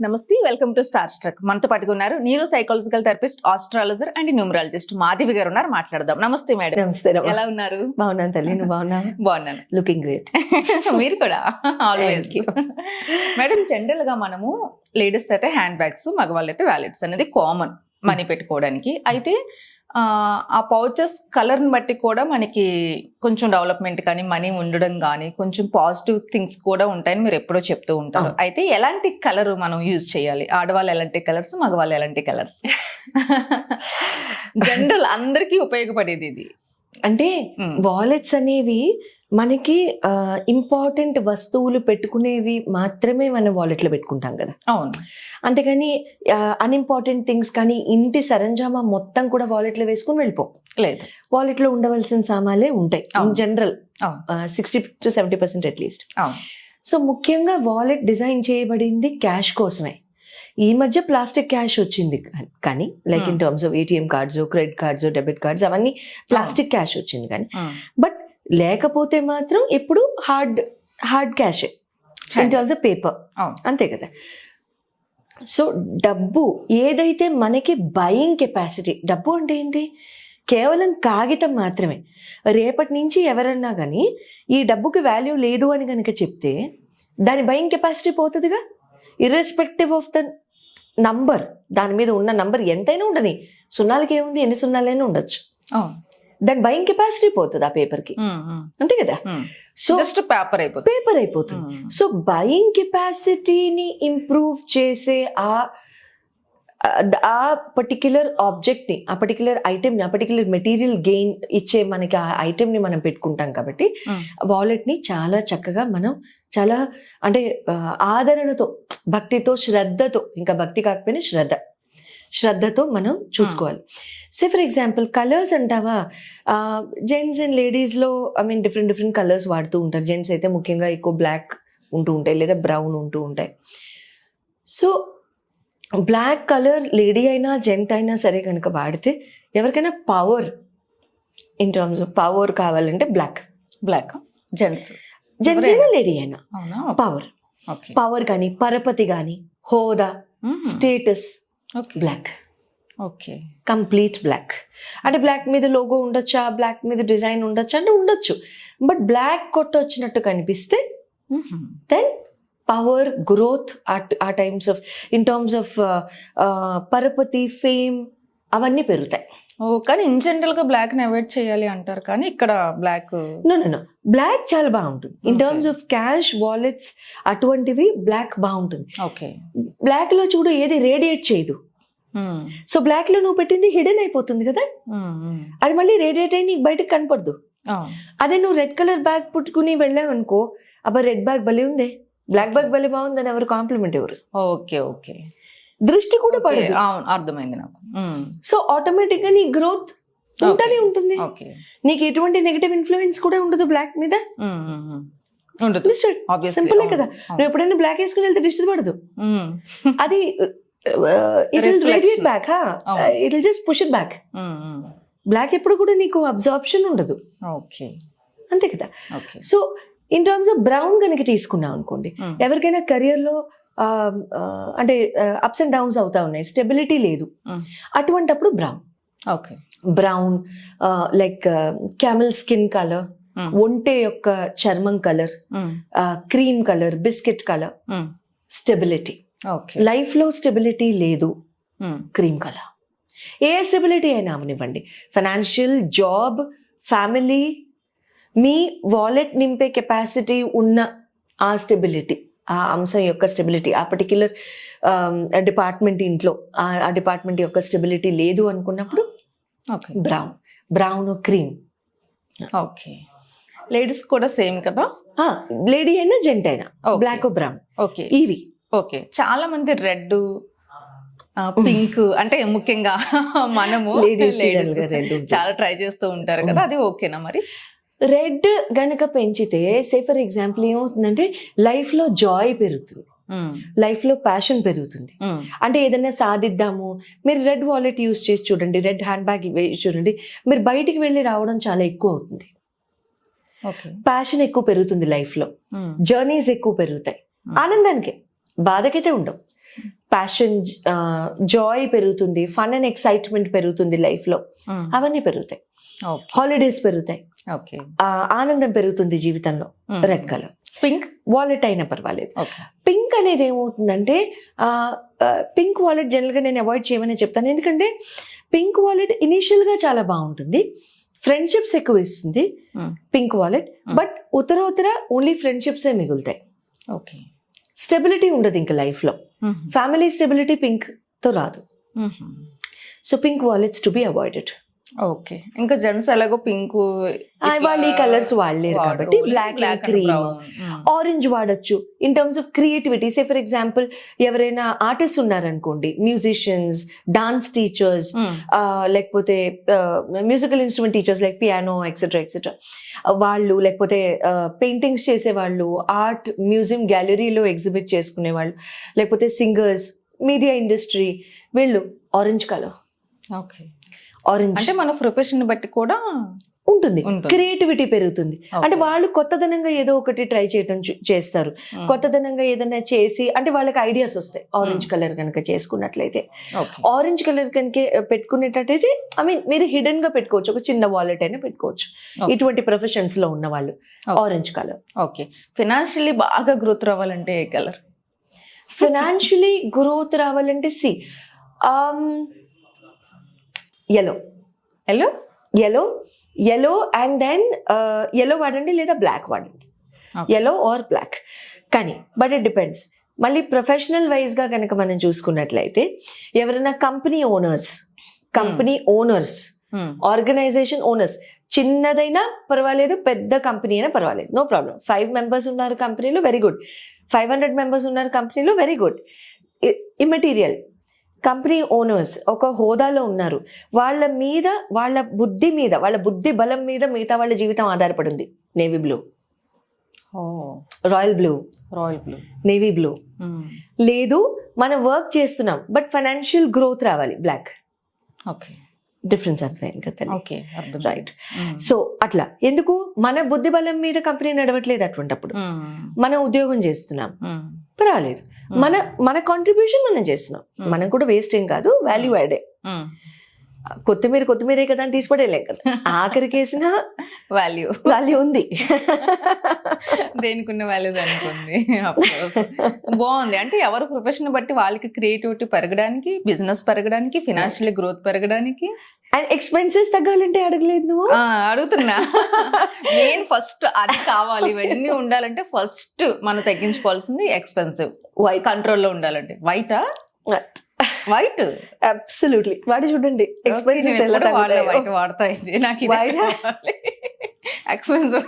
నమస్తే welcome to star struck. మనతో పట్టుకున్నారు neuro psychological therapist astrologer and numerologist Madhavi గారు ఉన్నారు. మాట్లాడదాం. నమస్తే మేడం. నమస్తే. ఎలా ఉన్నారు? బాగున్నాను తల్లి. నువ్వు బాగున్నావు? బాగున్నాను. లుకింగ్ గ్రేట్ మీరు కూడా. ఆల్వేస్. మేడం జనరల్గా మనము లేడీస్ అయితే హ్యాండ్ బ్యాగ్స్ మగవాళ్ళు అయితే వ్యాలెట్స్ అనేది కామన్ మనీ పెట్టుకోవడానికి. అయితే ఆ, పౌచెస్ కలర్ని బట్టి కూడా మనకి కొంచెం డెవలప్మెంట్ కానీ మనీ ఉండడం కానీ కొంచెం పాజిటివ్ థింగ్స్ కూడా ఉంటాయని మీరు ఎప్పుడో చెప్తూ ఉంటారు. అయితే ఎలాంటి కలర్ మనం యూజ్ చేయాలి? ఆడవాళ్ళు ఎలాంటి కలర్స్ మగవాళ్ళు ఎలాంటి కలర్స్ జనరల్ అందరికీ ఉపయోగపడేది ఇది. అంటే. వాలెట్స్ అనేవి మనకి ఇంపార్టెంట్ వస్తువులు పెట్టుకునేవి మాత్రమే మనం wallet లో పెట్టుకుంటాం కదా. అవును. అంతేగాని అన్ఇంపార్టెంట్ థింగ్స్ కానీ ఇంటి సరంజామా మొత్తం కూడా wallet లో వేసుకుని వెళ్ళిపోం. లేదు. Wallet లో ఉండవలసిన సామాన్లే ఉంటాయి. In. General sixty to seventy percent at least so ముఖ్యంగా వాలెట్ డిజైన్ చేయబడింది క్యాష్ కోసమే. ఈ మధ్య ప్లాస్టిక్ క్యాష్ వచ్చింది. కానీ like in. Terms of ATM cards credit cards debit cards అవన్నీ ప్లాస్టిక్ క్యాష్ వచ్చింది కానీ. బట్ లేకపోతే మాత్రం ఇప్పుడు hard hard cash in terms of paper అంతే కదా. సో డబ్బు ఏదైతే మనకి బయింగ్ కెపాసిటీ డబ్బు అంటే ఏంటి? కేవలం కాగితం మాత్రమే. రేపటి నుంచి ఎవరన్నా కానీ ఈ డబ్బుకి వాల్యూ లేదు అని కనుక చెప్తే దాని బయింగ్ కెపాసిటీ పోతుందిగా? ఇర్రెస్పెక్టివ్ ఆఫ్ ద నంబర్ దాని మీద ఉన్న నంబర్ ఎంతైనా ఉండని సున్నాలకి ఏముంది? ఎన్ని సున్నాలైనా ఉండొచ్చు. దాని బయింగ్ కెపాసిటీ పోతుంది ఆ పేపర్కి ఉమ్, ఉమ్, అంతే కదా. సో జస్ట్ పేపర్ అయిపోతుంది. పేపర్ అయిపోతుంది. సో బయింగ్ కెపాసిటీని ఇంప్రూవ్ చేసే ఆ ఆ పర్టిక్యులర్ ఆబ్జెక్ట్ని ఆ పర్టిక్యులర్ ఐటెంని ఆ పర్టిక్యులర్ మెటీరియల్ గెయిన్ ఇచ్చే మనకి ఆ ఐటెంని మనం పెట్టుకుంటాం కాబట్టి ఉమ్. వాలెట్ని చాలా చక్కగా మనం చాలా అంటే ఆదరణతో భక్తితో శ్రద్ధతో ఇంకా భక్తి కాకపోయినా శ్రద్ధ. శ్రద్ధతో మనం చూసుకోవాలి. సే ఫర్ ఎగ్జాంపుల్ కలర్స్ అంటావా? జెంట్స్ అండ్ లేడీస్లో I mean different different colours వాడుతూ ఉంటారు. జెంట్స్ అయితే ముఖ్యంగా ఎక్కువ బ్లాక్ ఉంటూ ఉంటాయి లేదా బ్రౌన్ ఉంటూ ఉంటాయి. సో బ్లాక్ కలర్ లేడీ అయినా జెంట్ అయినా సరే కనుక వాడితే ఎవరికైనా power in terms of power కావాలంటే బ్లాక్. Black gents. జెంట్స్ అయినా లేడీ అయినా పవర్. పవర్ కానీ పరపతి కానీ హోదా status okay black okay complete black అంటే బ్లాక్ మీద లోగో ఉండొచ్చా? బ్లాక్ మీద డిజైన్ ఉండొచ్చా? అంటే ఉండొచ్చు. బట్ బ్లాక్ కొట్టొచ్చినట్టు కనిపిస్తే దెన్ పవర్ గ్రోత్ ఆ times of in terms of పరపతి ఫేమ్ అవన్నీ పెరుగుతాయి. ఓ కానీ ఇన్ జనరల్గా బ్లాక్ని అవాయిడ్ చేయాలి అంటారు కానీ ఇక్కడ black no no no black చాలా బాగుంటుంది. In. Terms of cash wallets అటువంటివి బ్లాక్ బాగుంటుంది. ఓకే బ్లాక్లో చూడు ఏది రేడియేట్ చేయదు. సో బ్లాక్లో నువ్వు పెట్టింది హిడెన్ అయిపోతుంది కదా? అది మళ్ళీ రేడియేట్ అయ్యి నీకు బయటకు కనపడదు. అదే నువ్వు రెడ్ కలర్ బ్యాగ్ పుట్టుకుని వెళ్ళావు అనుకో అబ్బా రెడ్ బ్యాగ్ భలే ఉందే. బ్లాక్ బ్యాగ్ భలే బాగుందని ఎవరు కాంప్లిమెంట్ ఎవరు ఓకే ఓకే దృష్టి కూడా పడదు. అవును అర్థమైంది నాకు. సో ఆటోమేటిక్గా నీ గ్రోత్ ఉంటానే ఉంటుంది. నీకు ఎటువంటి నెగటివ్ ఇన్ఫ్లుయెన్స్ కూడా ఉండదు బ్లాక్ మీద. సింపుల్ కదా. నువ్వు ఎప్పుడైనా బ్లాక్ వేసుకుని వెళ్తే దిష్టి పడదు. అది it will Reflection. Radiate back. It will just push it back. Black ఎప్పుడు కూడా నీకు అబ్జార్ప్షన్ ఉండదు. ఓకే. అంతే కదా. So in terms of brown కనుక తీసుకున్నాం అనుకోండి ఎవరికైనా career లో అంటే అప్స్ అండ్ డౌన్స్ అవుతా ఉన్నాయి. స్టెబిలిటీ లేదు. ఉమ్. అటువంటప్పుడు brown okay brown like camel skin colour ఒంటె యొక్క చర్మం colour cream colour biscuit colour. Stability okay లైఫ్లో స్టెబిలిటీ లేదు. క్రీమ్ కలర్ ఏ స్టెబిలిటీ అయినా అవనివ్వండి. ఫైనాన్షియల్ జాబ్ ఫ్యామిలీ మీ వాలెట్ నింపే కెపాసిటీ ఉన్న ఆ స్టెబిలిటీ ఆ అంశం యొక్క స్టెబిలిటీ. ఆ పర్టిక్యులర్ డిపార్ట్మెంట్ ఇంట్లో ఆ- డిపార్ట్మెంట్ యొక్క స్టెబిలిటీ లేదు అనుకున్నప్పుడు brown. Brown cream. Okay. Ladies కూడా సేమ్ కదా? లేడీ అయినా జెంట్ అయినా. Black brown. ఓకే. ఇవి. ఓకే. చాలా మంది రెడ్ పింక్ అంటే ముఖ్యంగా మనము. చాలా ట్రై చేస్తూ ఉంటారు కదా అది ఓకేనా మరి? రెడ్ గనక పెంచితే సే ఫర్ ఎగ్జాంపుల్ ఏమవుతుందంటే లైఫ్లో జాయ్ పెరుగుతుంది. లైఫ్లో ప్యాషన్ పెరుగుతుంది. ఉమ్, అంటే ఏదైనా సాధిద్దాము. మీరు రెడ్ వాలెట్ యూస్ చేసి చూడండి రెడ్ హ్యాండ్ బ్యాగ్ చూడండి మీరు బయటికి వెళ్ళి రావడం చాలా ఎక్కువ అవుతుంది. ప్యాషన్ ఎక్కువ పెరుగుతుంది లైఫ్లో. ఉమ్, జర్నీస్ ఎక్కువ పెరుగుతాయి. Hmm. ఆనందానికే. బాధకైతే ఉండవు. ప్యాషన్ జాయ్ పెరుగుతుంది. ఫన్ అండ్ ఎక్సైట్మెంట్ పెరుగుతుంది లైఫ్లో. అవన్నీ పెరుగుతాయి. హాలిడేస్ పెరుగుతాయి. ఆనందం పెరుగుతుంది జీవితంలో. రెడ్ కలర్ పింక్ వాలెట్ అయినా పర్వాలేదు. పింక్ అనేది ఏమవుతుందంటే పింక్ వాలెట్ జనరల్గా నేను అవాయిడ్ చేయమని చెప్తాను. ఎందుకంటే పింక్ వాలెట్ ఇనీషియల్గా చాలా బాగుంటుంది. ఫ్రెండ్షిప్స్ ఎక్కువ ఇస్తుంది. Pink wallet. బట్ ఉత్తర ఉత్తర ఓన్లీ ఫ్రెండ్షిప్సే మిగులుతాయి. ఓకే. స్టెబిలిటీ ఉండదు ఇంకా లైఫ్లో ఫ్యామిలీ స్టెబిలిటీ పింక్తో రాదు. So pink wallets to be avoided okay. ఇంకా జెంట్స్ ఎలాగో పింక్ వాళ్ళు ఈ కలర్స్ వాడలేరు కాబట్టి బ్లాక్ క్రీమ్ ఆరెంజ్ వాడచ్చు. In terms of creativity say for example ఎవరైనా ఆర్టిస్ట్ ఉన్నారనుకోండి మ్యూజిషియన్స్ డాన్స్ టీచర్స్ లేకపోతే musical instrument teachers like piano etcetera etcetera వాళ్ళు లేకపోతే పెయింటింగ్స్ చేసేవాళ్ళు ఆర్ట్ మ్యూజియం గ్యాలరీలో ఎగ్జిబిట్ చేసుకునే వాళ్ళు లేకపోతే సింగర్స్ మీడియా ఇండస్ట్రీ వీళ్ళు ఆరెంజ్ కలర్ ఓకే. ఆరెంజ్ అంటే మన ప్రొఫెషన్ బట్టి కూడా ఉంటుంది. క్రియేటివిటీ పెరుగుతుంది. అంటే వాళ్ళు కొత్తదనంగా ఏదో ఒకటి ట్రై చేయడం చేస్తారు. Mm. కొత్తదనంగా ఏదైనా చేసి అంటే వాళ్ళకి ఐడియాస్ వస్తాయి. ఆరెంజ్ కలర్ కనుక చేసుకున్నట్లయితే. ఆరెంజ్ కలర్ కనుక పెట్టుకునేటట్టయితే ఐ మీన్ మీరు హిడెన్గా పెట్టుకోవచ్చు. ఒక చిన్న వాలెట్ అయినా పెట్టుకోవచ్చు. ఇటువంటి ప్రొఫెషన్స్లో ఉన్న వాళ్ళు. ఆరెంజ్ కలర్ ఓకే ఫినాన్షియల్లీ బాగా గ్రోత్ రావాలంటే ఏ కలర్ ఫినాన్షియలీ గ్రోత్ రావాలంటే C yellow hello yellow yellow and then yellow వాడండి లేదా బ్లాక్ వాడండి? Okay. ఎలో ఆర్ బ్లాక్ కానీ బట్ ఇట్ డిపెండ్స్ మళ్ళీ ప్రొఫెషనల్ వైజ్గా కనుక మనం చూసుకున్నట్లయితే ఎవరైనా company owners company owners organisation owners చిన్నదైనా పర్వాలేదు పెద్ద కంపెనీ అయినా పర్వాలేదు. నో ప్రాబ్లం ఫైవ్ మెంబర్స్ ఉన్నారు కంపెనీలో very good five hundred members ఉన్నారు కంపెనీలో very good immaterial company owners ఒక హోదాలో ఉన్నారు. వాళ్ళ మీద వాళ్ళ బుద్ధి మీద వాళ్ళ బుద్ధి బలం మీద మిగతా వాళ్ళ జీవితం ఆధారపడి ఉంది navy blue. Royal blue. Royal blue. Navy blue. లేదు మనం వర్క్ చేస్తున్నాం బట్ ఫైనాన్షియల్ గ్రోత్ రావాలి బ్లాక్. ఓకే. డిఫరెన్స్ అర్థమైంది కదా ఓకే రైట్ సో అట్లా. ఎందుకు? మన బుద్ధి బలం మీద కంపెనీ నడవట్లేదు అటువంటప్పుడు. మనం ఉద్యోగం చేస్తున్నాం. పర్వాలేదు. మన మన కాంట్రిబ్యూషన్ మనం చేస్తున్నాం. Hmm. మనం కూడా వేస్ట్ ఏం కాదు వాల్యూ యాడే కొత్తిమీర కొత్తిమీరే కదా అని తీసిపడేలేం కదా ఆఖరికి వేసిన వాల్యూ వాల్యూ ఉంది. దేనికి ఉన్న వాల్యూ దానికి ఉంది. బాగుంది. అంటే ఎవరి ప్రొఫెషన్ బట్టి వాళ్ళకి క్రియేటివిటీ పెరగడానికి బిజినెస్ పెరగడానికి ఫినాన్షియల్ గ్రోత్ పెరగడానికి అండ్ ఎక్స్పెన్సెస్ తగ్గాలంటే అడగలేదు నువ్వు? అడుగుతున్నా. మెయిన్ ఫస్ట్ అది కావాలి ఇవన్నీ ఉండాలంటే ఫస్ట్ మనం తగ్గించుకోవాల్సింది ఎక్స్పెన్సివ్ వైట్ కంట్రోల్లో ఉండాలంటే. వైటా వైట్ అబ్సల్యూట్లీ వాడి చూడండి. ఎక్స్పెన్సెస్ ఎలా. వైట్ వాడతా ఇది. నాకు White? Expensive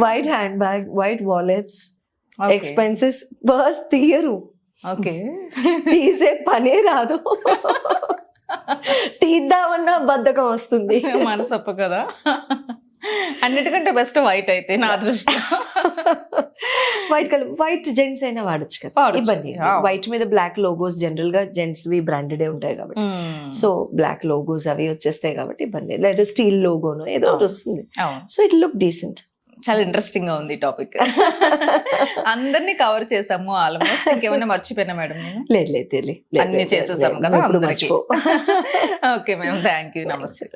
white hand bag white wallets expenses bus తీయరు. ఓకే తీసే పనే రాదు. తీద్దామన్నా బద్ధకం వస్తుంది. మనసొప్ప కదా. అన్నిటికంటే బెస్ట్ వైట్ అయితే నా దృష్టి. వైట్ కలర్ వైట్ జెంట్స్ అయినా వాడచ్చు కదా. ఇబ్బంది. వైట్ మీద బ్లాక్ లోగోస్ జనరల్గా జెంట్స్ వి బ్రాండెడ్ ఉంటాయి కాబట్టి. సో బ్లాక్ లోగోస్ అవి వచ్చేస్తాయి కాబట్టి ఇబ్బంది లేదా. స్టీల్ లోగోను ఏదో. వస్తుంది. సో ఇట్ లుక్ డీసెంట్ చాలా ఇంట్రెస్టింగ్గా ఉంది టాపిక్ అందరినీ కవర్ చేసాము ఆల్మోస్ట్ ఇంకేమైనా మర్చిపోయినా మేడం లేదు లేదు అన్ని లేదు, చేసేసాం లేదు, కదా అందరికీ. ఓకే మేడం థ్యాంక్ యూ నమస్తే